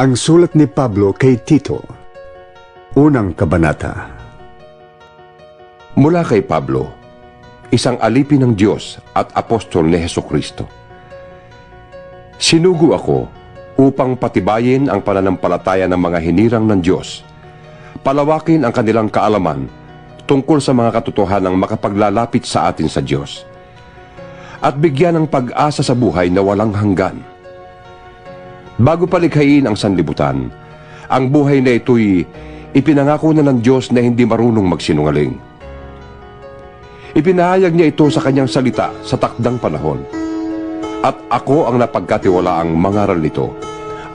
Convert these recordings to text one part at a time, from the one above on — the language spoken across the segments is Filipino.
Ang sulat ni Pablo kay Tito. Unang kabanata. Mula kay Pablo, isang alipin ng Diyos at apostol ni Heso Kristo. Sinugo ako upang patibayin ang pananampalataya ng mga hinirang ng Diyos, palawakin ang kanilang kaalaman tungkol sa mga katotohanang makapaglalapit sa atin sa Diyos, at bigyan ng pag-asa sa buhay na walang hanggan. Bago palikhain ang sanlibutan, ang buhay na ito'y ipinangako na ng Diyos na hindi marunong magsinungaling. Ipinahayag niya ito sa kanyang salita sa takdang panahon. At ako ang napagkatiwalaang mangaral nito,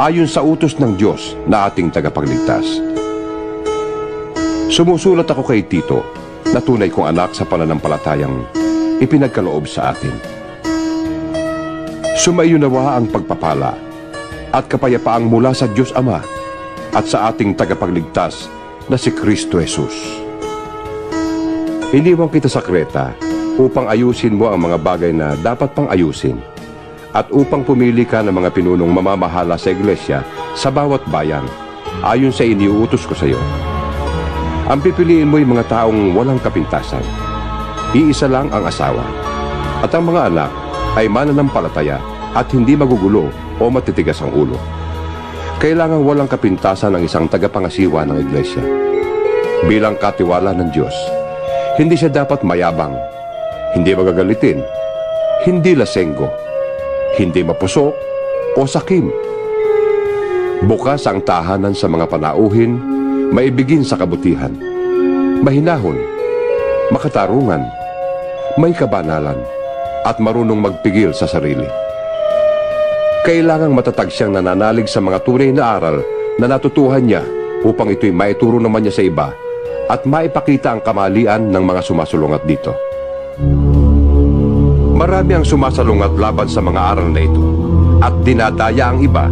ayon sa utos ng Diyos na ating tagapagligtas. Sumusulat ako kay Tito, na tunay kong anak sa pananampalatayang ipinagkaloob sa atin. Sumaiyo nawa ang pagpapala at kapayapaang mula sa Diyos Ama at sa ating tagapagligtas na si Kristo Jesus. Iniwan kita sa Kreta upang ayusin mo ang mga bagay na dapat pang ayusin at upang pumili ka ng mga pinunong mamamahala sa iglesia sa bawat bayan ayon sa iniuutos ko sa iyo. Ang pipiliin mo yung mga taong walang kapintasan. Iisa lang ang asawa. At ang mga anak ay mananampalataya at hindi magugulo o matitigas ang ulo. Kailangan walang kapintasan ang isang tagapangasiwa ng iglesia. Bilang katiwala ng Diyos, hindi siya dapat mayabang, hindi magagalitin, hindi lasenggo, hindi mapusok o sakim. Bukas ang tahanan sa mga panauhin, maibigin sa kabutihan, mahinahon, makatarungan, may kabanalan, at marunong magpigil sa sarili. Kailangang matatag siyang nananalig sa mga tunay na aral na natutuhan niya upang ito'y maituro naman niya sa iba at maipakita ang kamalian ng mga sumasulungat dito. Marami ang sumasalungat laban sa mga aral na ito at dinadaya ang iba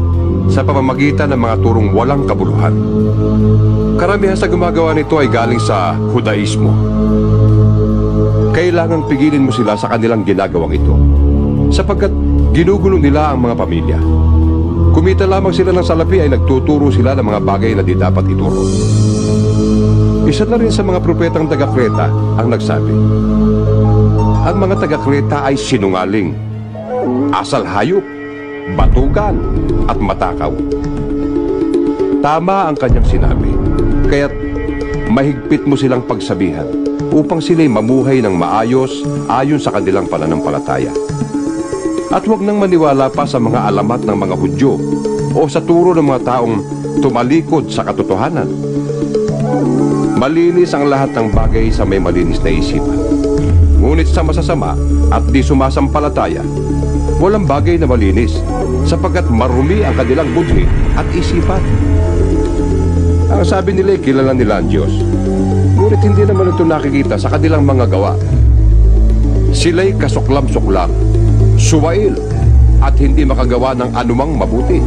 sa pamamagitan ng mga turong walang kabuluhan. Karamihan sa gumagawa nito ay galing sa Hudaismo. Kailangang pigilin mo sila sa kanilang ginagawang ito sapagkat ginugulo nila ang mga pamilya. Kumita lamang sila ng salapi ay nagtuturo sila ng mga bagay na di dapat ituro. Isa na rin sa mga propetang taga-Kreta ang nagsabi, Ang mga taga-Kreta ay sinungaling, asal hayop, batugan, at matakaw. Tama ang kanyang sinabi, kaya't mahigpit mo silang pagsabihan upang sila'y mamuhay ng maayos ayon sa kanilang pananampalataya. At huwag nang maniwala pa sa mga alamat ng mga Hudyo o sa turo ng mga taong tumalikod sa katotohanan. Malinis ang lahat ng bagay sa may malinis na isipan. Ngunit sa masasama at di sumasampalataya, walang bagay na malinis sapagkat marumi ang kanilang budhi at isipan. Ang sabi nila kilala nila ang Diyos. Ngunit hindi naman ito nakikita sa kanilang mga gawa. Sila'y kasuklam-suklam, suwail, at hindi makagawa ng anumang mabuti.